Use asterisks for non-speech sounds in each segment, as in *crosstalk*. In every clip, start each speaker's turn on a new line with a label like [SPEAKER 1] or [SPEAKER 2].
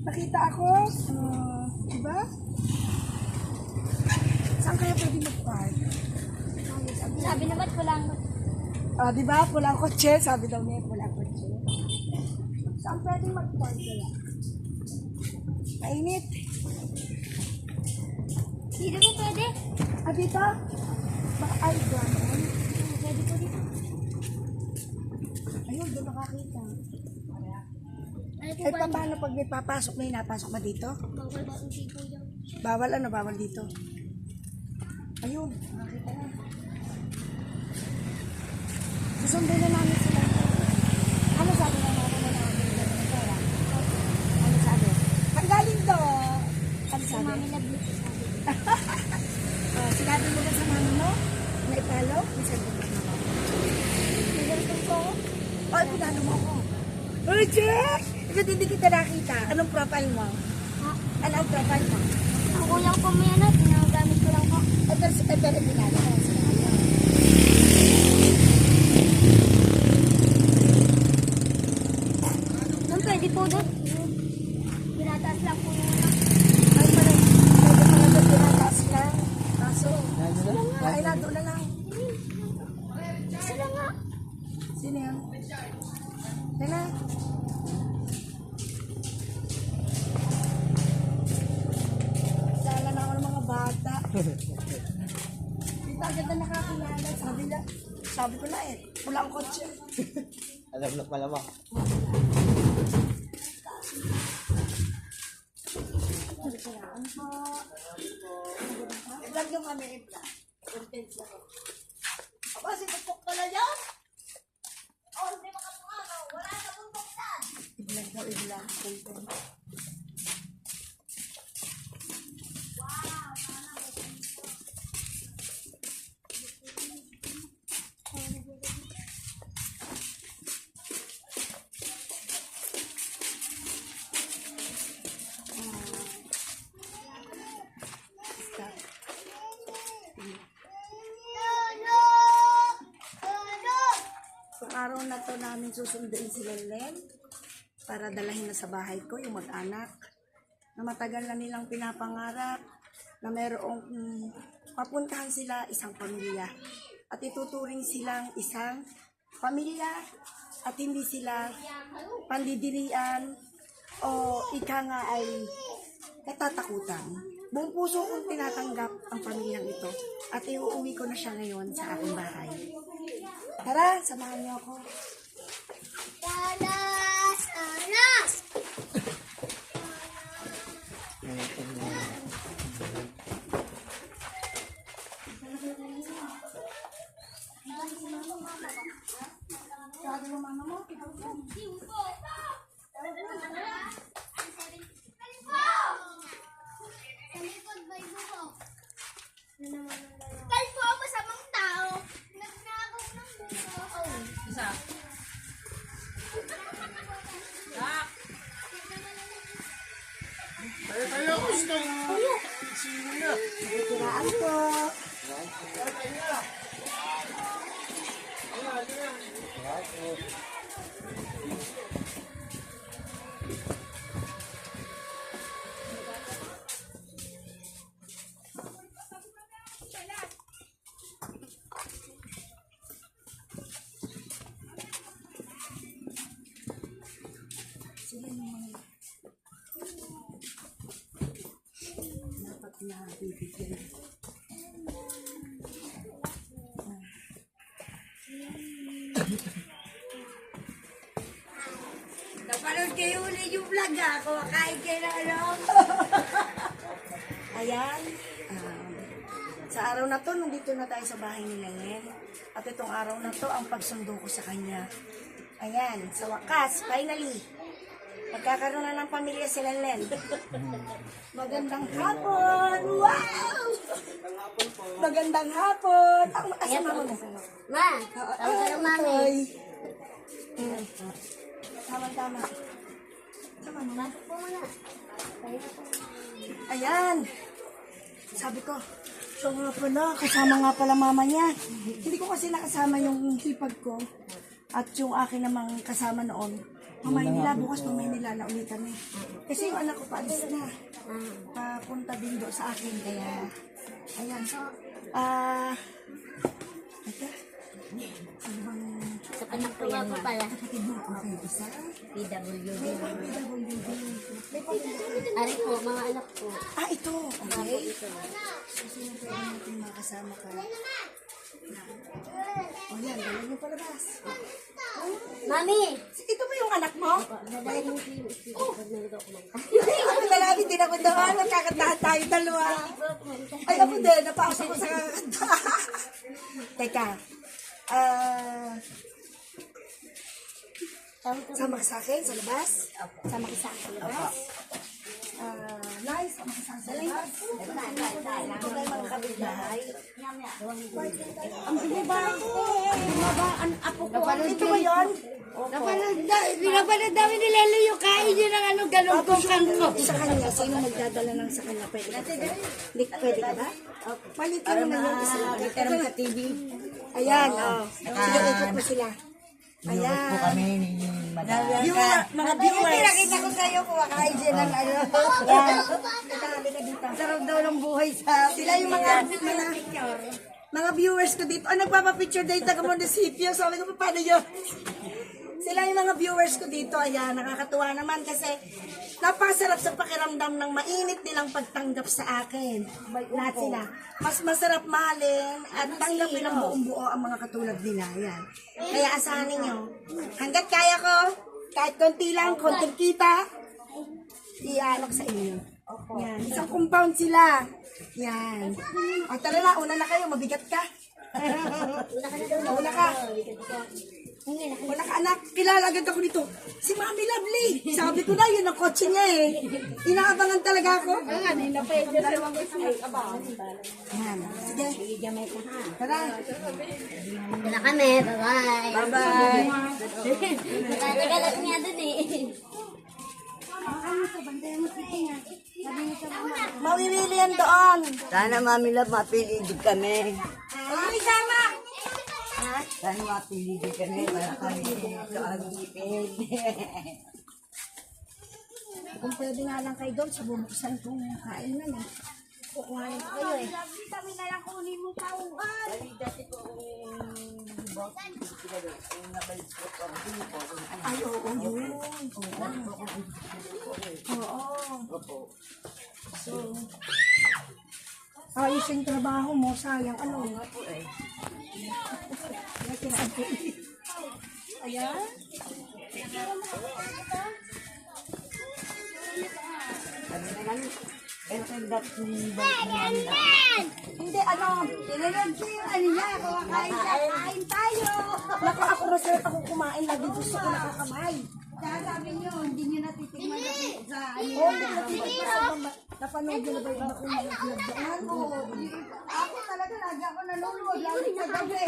[SPEAKER 1] nakita ako, uh, diba? Saan kaya pwede mag-park?
[SPEAKER 2] Sabi naman ko lang.
[SPEAKER 1] Ah, di ba? Pulang kotse. Sabi daw niya, pulang kotse. Saan pwede mag-park kaya? Mainit.
[SPEAKER 2] Dito po pwede.
[SPEAKER 1] Ah, dito? Baka ay, ganon.
[SPEAKER 2] Pwede po dito.
[SPEAKER 1] Ayun, doon nakakita.
[SPEAKER 2] Ano
[SPEAKER 1] Eh,
[SPEAKER 2] ba?
[SPEAKER 1] paano pag may papasok, may napasok ba dito?
[SPEAKER 2] Bawal ba hindi po yung...
[SPEAKER 1] Bawal ano, bawal dito. Ayun, nakakita na. Susundin na namin sila. Ano sabi na namin na namin? Ano sabi? Tanggalin to! Ano
[SPEAKER 2] Sa
[SPEAKER 1] sabi?
[SPEAKER 2] mami na po sabi.
[SPEAKER 1] Oh, sinabi mo ba sa mami mo? Na ipalo? Minsan mo ba naman?
[SPEAKER 2] Nagulong po ako.
[SPEAKER 1] Oh, pinalo mo ako. Uy, Jack! Bakit hindi kita nakita? Anong profile mo?
[SPEAKER 2] Ha?
[SPEAKER 1] Ano ang profile mo?
[SPEAKER 2] Ako lang po may ano. Ginagamit ko lang po.
[SPEAKER 1] Eh, pero, eh, pero mo.
[SPEAKER 2] Ma'am, pwede po doon. Pinataas lang po yung ano.
[SPEAKER 1] Ay, pala, pwede pala doon tinataas lang. Kaso, ay, nato na lang.
[SPEAKER 2] Sila nga.
[SPEAKER 1] Sino yan? Tala. Dito agad na nakakilala. Sabi na, sabi ko na eh, pulang kotse. *laughs*
[SPEAKER 3] Alam na pala mo.
[SPEAKER 1] Kailangan po. Ilan yung kami impla? Content ako. Aba, sinupok ka na yan? Oh, hindi makapunga. Wala na pong buksan. Iblag daw, iblag. Content. Araw na to namin susunduin si Lelen para dalahin na sa bahay ko yung mag-anak na matagal na nilang pinapangarap na merong mm, papuntahan sila isang pamilya at ituturing silang isang pamilya at hindi sila pandidirian o ika nga ay katatakutan. Buong puso kong tinatanggap ang pamilyang ito at iuuwi ko na siya ngayon sa aking bahay. Tara, samahan niyo ako. Mama mo,
[SPEAKER 2] Kalpo,
[SPEAKER 1] kiraan po. Sila bibigyan. Napanood kayo ulit yung vlog ha. Kumakain kayo na ano. *laughs* Ayan. Um, sa araw na to, nandito na tayo sa bahay ni Lelen. At itong araw na to, ang pagsundo ko sa kanya. Ayan, sa wakas, finally. Magkakaroon na ng pamilya si Lelen. *laughs* Magandang hapon! Wow! Magandang hapon! Ako, asan ako mo?
[SPEAKER 2] Ma, tawag ka ng mami.
[SPEAKER 1] Tama-tama. Tama mo.
[SPEAKER 2] Bakit po muna?
[SPEAKER 1] Ayan. Sabi ko, siya nga pala, kasama nga pala mama niya. Hindi ko kasi nakasama yung hipag ko at yung akin namang kasama noon. Maynila, bukas pa Maynila na ulit kami. Kasi yung anak ko paalis na. Papunta din doon sa akin, kaya, ayan. Ah, ito. Ano bang,
[SPEAKER 2] Sa anak ko nga po pala.
[SPEAKER 1] kapatid mo? Okay, isa.
[SPEAKER 2] PWD.
[SPEAKER 1] PWD.
[SPEAKER 2] Ari po, mga anak ko.
[SPEAKER 1] Ah, ito. Okay. So, sino pwede natin makasama ka? O yan, dalawa mo palabas.
[SPEAKER 2] Mami!
[SPEAKER 1] Ito ba yung anak mo?
[SPEAKER 2] Nadalhin ko yung
[SPEAKER 1] lalaki din ako doon. Magkakantahan tayo dalawa. Ay, ako din. Napasok ko sa kakanta. Teka. Ah, sama ka sa akin sa labas? Sama ka sa akin sa labas? Ah, ka sa mga kapitbahay. Ang binibahay ko. Ang apo ko. Ito ba yun?
[SPEAKER 4] Napanood na, namin ni Lelo yung kain niya ng ano, ganun kong kangko.
[SPEAKER 1] Sa kanya, sino magdadala ng sa kanya? Pwede ka ba? Hindi, pwede ka ba? Palit ka naman yung isa.
[SPEAKER 4] Pero sa TV.
[SPEAKER 1] Ayan, oh. Sige, ikot mo sila. Ayan.
[SPEAKER 3] Po kami ni Madam.
[SPEAKER 1] Viewer, mga viewers.
[SPEAKER 4] Nakita ko sa'yo kumakain siya ng ano. *laughs*
[SPEAKER 1] Ayan. Katabi ka dito.
[SPEAKER 4] Sarap daw ng buhay sa...
[SPEAKER 1] Sila yung mga, mga, mga viewers ko dito. Oh, nagpapapicture dahil taga munisipyo. Sabi ko, paano yun? Sila yung mga viewers ko dito. Ayan, nakakatuwa naman kasi napasarap sa pakiramdam ng mainit nilang pagtanggap sa akin. Lahat sila. Mas masarap mahalin at tanggapin ng buong buo ang mga katulad nila. Ayan. Kaya asahan ninyo, hanggat kaya ko, kahit konti lang, konting kita, ialok sa inyo. Yan. Isang compound sila. Yan. O tara na, una na kayo, mabigat ka. Una ka. Wala ka anak, kilala agad ako nito. Si Mami Lovely. Sabi ko na, yun ang kotse niya eh. Inaabangan talaga ako. Yan. Sige. Tara.
[SPEAKER 2] Wala kami. Bye-bye.
[SPEAKER 1] Bye-bye.
[SPEAKER 2] Natagalat nga dun eh.
[SPEAKER 1] Mawimili yan doon.
[SPEAKER 4] Sana Mami Love, mapili din kami.
[SPEAKER 1] Ay, sama.
[SPEAKER 4] Sana mapili din kami para kami kaagipin.
[SPEAKER 1] Kung pwede nga lang kayo doon, sa bumuksan kong kainan eh. Kukuhanin ko kayo eh.
[SPEAKER 2] Kami na lang kunin mo tauhan.
[SPEAKER 1] Ay, oo, yun. Oo. Oo. So, ayos yung trabaho mo, sayang. Ano nga po eh. Ayan. Hindi, ano, tinanong ko yung ano niya, kumakain siya, kain tayo. Naku, ako reserve ako kumain, lagi gusto ko nakakamay.
[SPEAKER 4] Kaya sabi niyo, hindi niyo natitigman sa
[SPEAKER 1] Oo, hindi natitigman. Napanood nyo na ba yung vlog doon? Oo.
[SPEAKER 4] Ako talaga, lagi ako nanonood. Lagi sa gabi.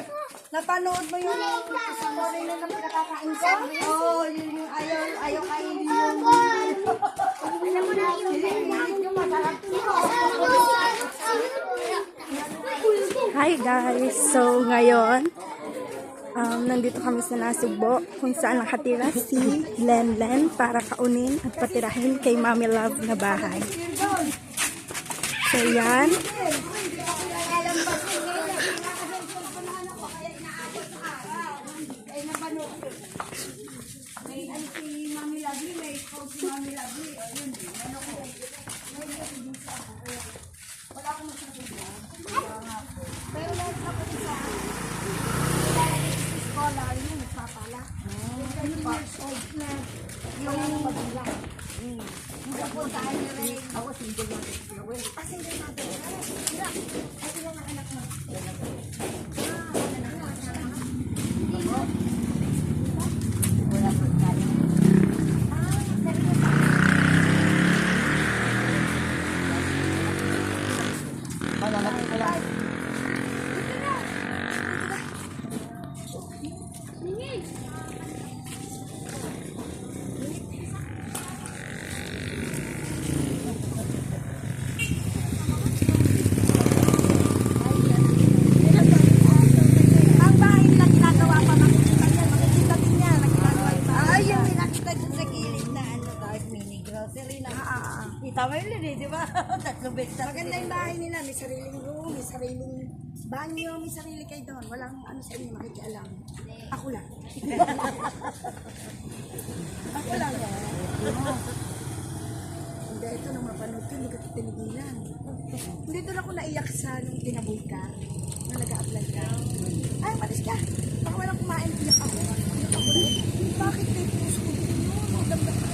[SPEAKER 1] Napanood mo yung story na naman nakakain ko?
[SPEAKER 4] Oo, yun yung ayaw, ayaw kainin yung...
[SPEAKER 2] Alam mo na yung
[SPEAKER 4] masarap
[SPEAKER 5] Hi guys! So ngayon, um, nandito kami sa Nasugbo kung saan nakatira si Len Len para kaunin at patirahin kay Mami Love na bahay. So yan.
[SPEAKER 1] Scholar yun, nagpapala. Yung years old na yung magulang. Hindi po tayo rin. Ako single na rin. Ah, sariling banyo, may sarili kayo doon. Walang ano sa inyo makikialam. Ako lang. *laughs* Ako lang. Oo. Hindi, ito nung mapanood ko, hindi ko tinigilan. Hindi doon ako naiyak sa nung tinaboy ka, nung nag-a-apply ka. Ay, malis ka. Baka walang kumain, iyak ako. Iyak ako na. Bakit may puso ko? Ano? Damdam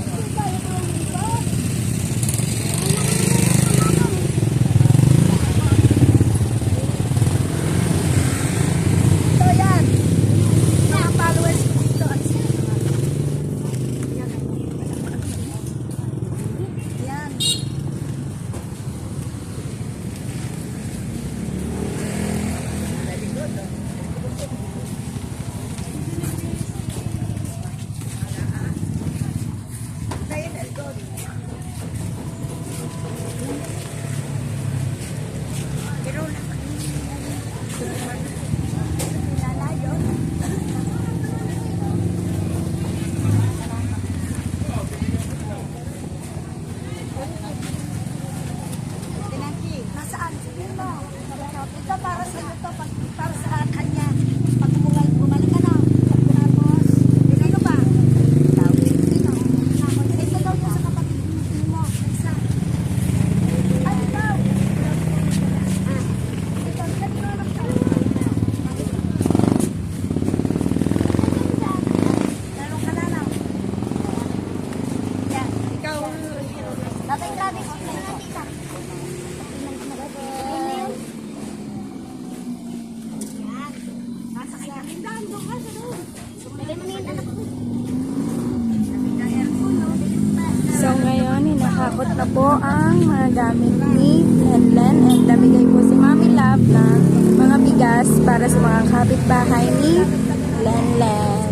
[SPEAKER 1] bukas para sa
[SPEAKER 5] mga kapitbahay ni Lenlen.